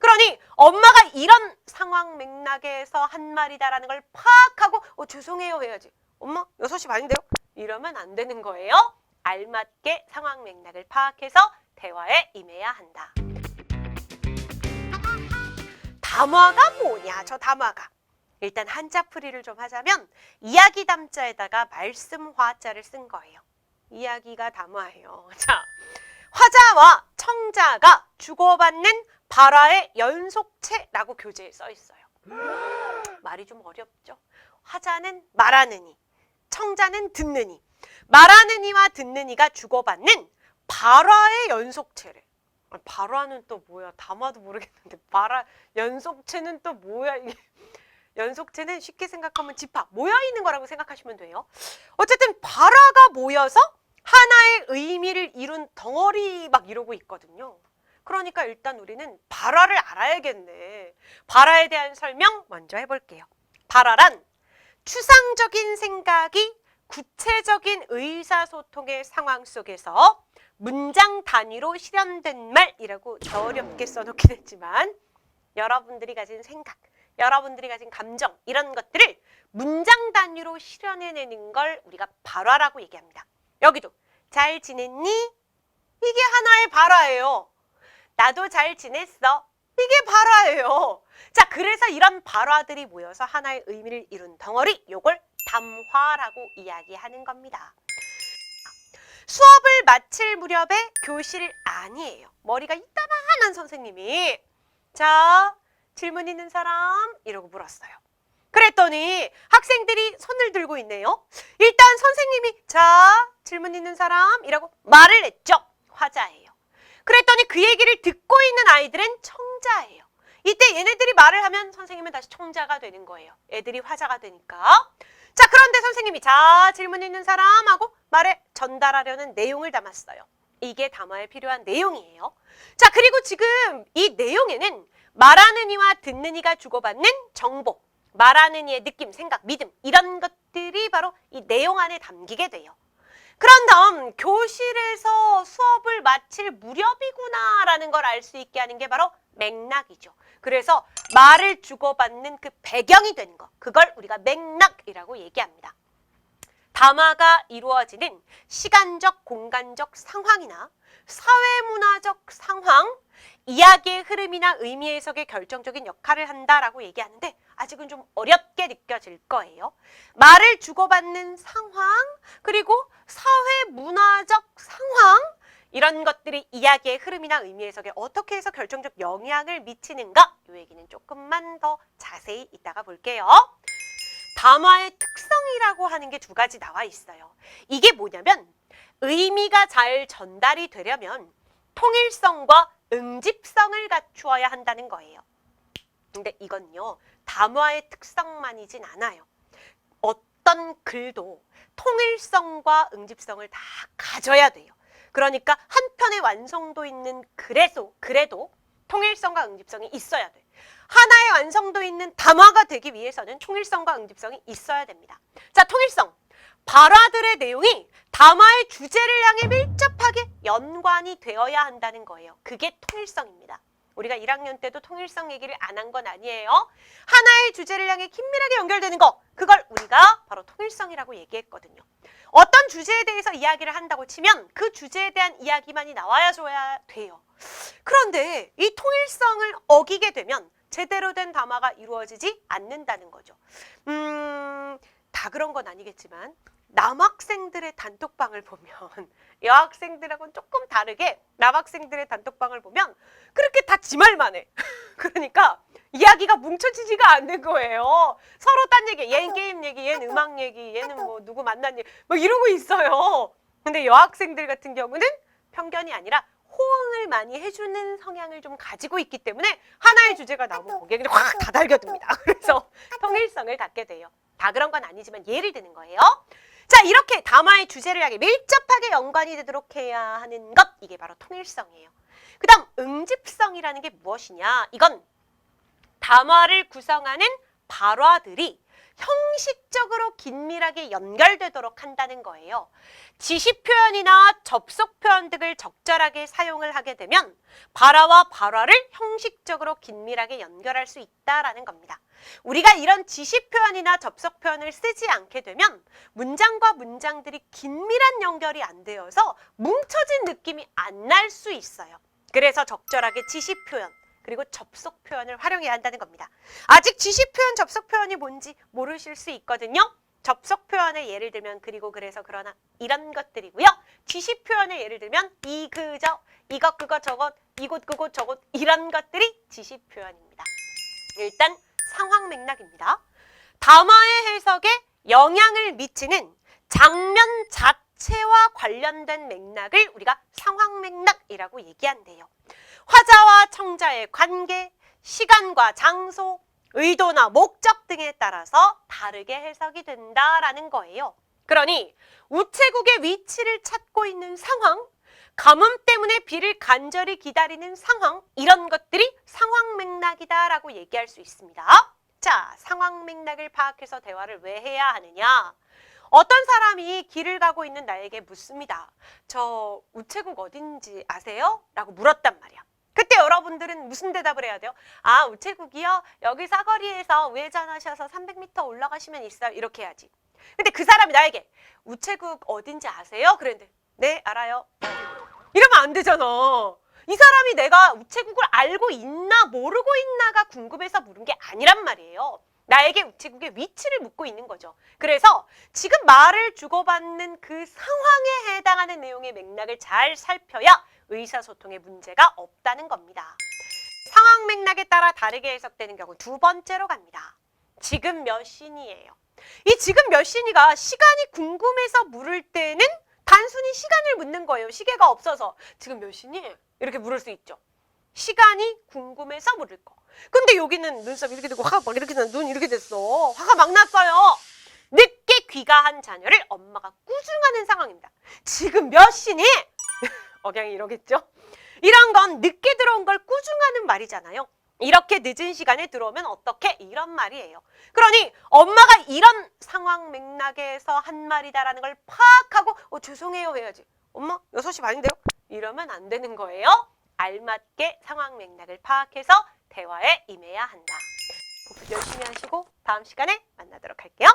그러니 엄마가 이런 상황 맥락에서 한 말이다라는 걸 파악하고 어, 죄송해요 해야지. 엄마 6시 반인데요? 이러면 안 되는 거예요. 알맞게 상황 맥락을 파악해서 대화에 임해야 한다. 담화가 뭐냐? 저 담화가. 일단 한자풀이를 좀 하자면 이야기 담자에다가 말씀 화자를 쓴 거예요. 이야기가 담화예요. 자, 화자와 청자가 주고받는 발화의 연속체라고 교재에 써 있어요. 말이 좀 어렵죠? 화자는 말하느니, 청자는 듣느니, 말하느니와 듣느니가 주고받는 발화의 연속체래. 아, 발화는 또 뭐야? 담화도 모르겠는데 발화 연속체는 또 뭐야 이게? 연속체는 쉽게 생각하면 집합 모여 있는 거라고 생각하시면 돼요. 어쨌든 발화가 모여서 하나의 의미를 이룬 덩어리 막 이러고 있거든요. 그러니까 일단 우리는 발화를 알아야겠네. 발화에 대한 설명 먼저 해볼게요. 발화란 추상적인 생각이 구체적인 의사소통의 상황 속에서 문장 단위로 실현된 말이라고 더 어렵게 써놓긴 했지만 여러분들이 가진 생각, 여러분들이 가진 감정 이런 것들을 문장 단위로 실현해내는 걸 우리가 발화라고 얘기합니다. 여기도 잘 지냈니? 이게 하나의 발화예요. 나도 잘 지냈어. 이게 발화예요. 자, 그래서 이런 발화들이 모여서 하나의 의미를 이룬 덩어리, 요걸 담화라고 이야기하는 겁니다. 수업을 마칠 무렵에 교실 안이에요. 머리가 이따만한 선생님이 자, 질문 있는 사람? 이러고 물었어요. 그랬더니 학생들이 손을 들고 있네요. 일단 선생님이 자, 질문 있는 사람? 이라고 말을 했죠. 화자예요. 그랬더니 그 얘기를 듣고 있는 아이들은 청자예요. 이때 얘네들이 말을 하면 선생님은 다시 청자가 되는 거예요. 애들이 화자가 되니까. 자, 그런데 선생님이 자, 질문 있는 사람 하고 말에 전달하려는 내용을 담았어요. 이게 담화에 필요한 내용이에요. 자, 그리고 지금 이 내용에는 말하는 이와 듣는 이가 주고받는 정보, 말하는 이의 느낌, 생각, 믿음 이런 것들이 바로 이 내용 안에 담기게 돼요. 그런 다음 교실에서 수업을 마칠 무렵이구나라는 걸 알 수 있게 하는 게 바로 맥락이죠. 그래서 말을 주고받는 그 배경이 되는 거, 그걸 우리가 맥락이라고 얘기합니다. 담화가 이루어지는 시간적, 공간적 상황이나 사회문화적 상황, 이야기의 흐름이나 의미 해석에 결정적인 역할을 한다라고 얘기하는데 아직은 좀 어렵게 느껴질 거예요. 말을 주고받는 상황, 그리고 사회문화적 상황, 이런 것들이 이야기의 흐름이나 의미 해석에 어떻게 해서 결정적 영향을 미치는가? 이 얘기는 조금만 더 자세히 이따가 볼게요. 담화의 특성이라고 하는 게 두 가지 나와 있어요. 이게 뭐냐면 의미가 잘 전달이 되려면 통일성과 응집성을 갖추어야 한다는 거예요. 근데 이건요, 담화의 특성만이진 않아요. 어떤 글도 통일성과 응집성을 다 가져야 돼요. 그러니까 한 편의 완성도 있는 글에도, 글에도 통일성과 응집성이 있어야 돼. 하나의 완성도 있는 담화가 되기 위해서는 통일성과 응집성이 있어야 됩니다. 자, 통일성. 발화들의 내용이 담화의 주제를 향해 밀접하게 연관이 되어야 한다는 거예요. 그게 통일성입니다. 우리가 1학년 때도 통일성 얘기를 안 한 건 아니에요. 하나의 주제를 향해 긴밀하게 연결되는 거, 그걸 우리가 바로 통일성이라고 얘기했거든요. 어떤 주제에 대해서 이야기를 한다고 치면 그 주제에 대한 이야기만이 나와야 돼요. 그런데 이 통일성을 어기게 되면 제대로 된 담화가 이루어지지 않는다는 거죠. 음, 다 그런 건 아니겠지만 남학생들의 단톡방을 보면 여학생들하고는 조금 다르게 남학생들의 단톡방을 보면 그렇게 다 지 말만 해. 그러니까 이야기가 뭉쳐지지가 않는 거예요. 서로 딴 얘기, 얘는 게임 얘기, 얘는 음악 얘기, 얘는 뭐 누구 만난 얘기, 뭐 이러고 있어요. 근데 여학생들 같은 경우는 편견이 아니라 호응을 많이 해주는 성향을 좀 가지고 있기 때문에 하나의 주제가 나오면 거기에 그냥 확 다 달겨듭니다. 그래서 통일성을 갖게 돼요. 다 그런 건 아니지만 예를 드는 거예요. 자, 이렇게 담화의 주제를 향해 밀접하게 연관이 되도록 해야 하는 것, 이게 바로 통일성이에요. 그 다음, 응집성이라는 게 무엇이냐? 이건 담화를 구성하는 발화들이 형식적으로 긴밀하게 연결되도록 한다는 거예요. 지시 표현이나 접속 표현 등을 적절하게 사용을 하게 되면 발화와 발화를 형식적으로 긴밀하게 연결할 수 있다라는 겁니다. 우리가 이런 지시 표현이나 접속 표현을 쓰지 않게 되면 문장과 문장들이 긴밀한 연결이 안 되어서 뭉쳐진 느낌이 안 날 수 있어요. 그래서 적절하게 지시 표현 그리고 접속 표현을 활용해야 한다는 겁니다. 아직 지시 표현, 접속 표현이 뭔지 모르실 수 있거든요. 접속 표현의 예를 들면 그리고 그래서 그러나 이런 것들이고요. 지시 표현의 예를 들면 이, 그, 저, 이것, 그것, 저것, 이곳, 그곳, 저곳 이런 것들이 지시 표현입니다. 일단 상황 맥락입니다. 담화의 해석에 영향을 미치는 장면 자체와 관련된 맥락을 우리가 상황 맥락이라고 얘기한대요. 화자와 청자의 관계, 시간과 장소, 의도나 목적 등에 따라서 다르게 해석이 된다라는 거예요. 그러니 우체국의 위치를 찾고 있는 상황, 가뭄 때문에 비를 간절히 기다리는 상황, 이런 것들이 상황 맥락이다라고 얘기할 수 있습니다. 자, 상황 맥락을 파악해서 대화를 왜 해야 하느냐? 어떤 사람이 길을 가고 있는 나에게 묻습니다. 저 우체국 어딘지 아세요? 라고 물었단 말이야. 그때 여러분들은 무슨 대답을 해야 돼요? 아, 우체국이요? 여기 사거리에서 우회전하셔서 300m 올라가시면 있어요. 이렇게 해야지. 근데 그 사람이 나에게 우체국 어딘지 아세요? 그랬는데 네, 알아요. 이러면 안 되잖아. 이 사람이 내가 우체국을 알고 있나 모르고 있나가 궁금해서 물은 게 아니란 말이에요. 나에게 우체국의 위치를 묻고 있는 거죠. 그래서 지금 말을 주고받는 그 상황에 해당하는 내용의 맥락을 잘 살펴야 의사소통에 문제가 없다는 겁니다. 상황 맥락에 따라 다르게 해석되는 경우 두 번째로 갑니다. 지금 몇 시니예요. 이 지금 몇 시니가 시간이 궁금해서 물을 때는 단순히 시간을 묻는 거예요. 시계가 없어서 지금 몇 시니? 이렇게 물을 수 있죠. 시간이 궁금해서 물을 거. 근데 여기는 눈썹 이렇게 되고 화가 막 이렇게 나 눈 이렇게 됐어. 화가 막 났어요. 늦게 귀가한 자녀를 엄마가 꾸중하는 상황입니다. 지금 몇 시니? 억양이 이러겠죠? 이런 건 늦게 들어온 걸 꾸중하는 말이잖아요. 이렇게 늦은 시간에 들어오면 어떻게? 이런 말이에요. 그러니 엄마가 이런 상황 맥락에서 한 말이다라는 걸 파악하고 어, 죄송해요 해야지. 엄마 6시 반인데요? 이러면 안 되는 거예요. 알맞게 상황 맥락을 파악해서 대화에 임해야 한다. 복습 열심히 하시고 다음 시간에 만나도록 할게요.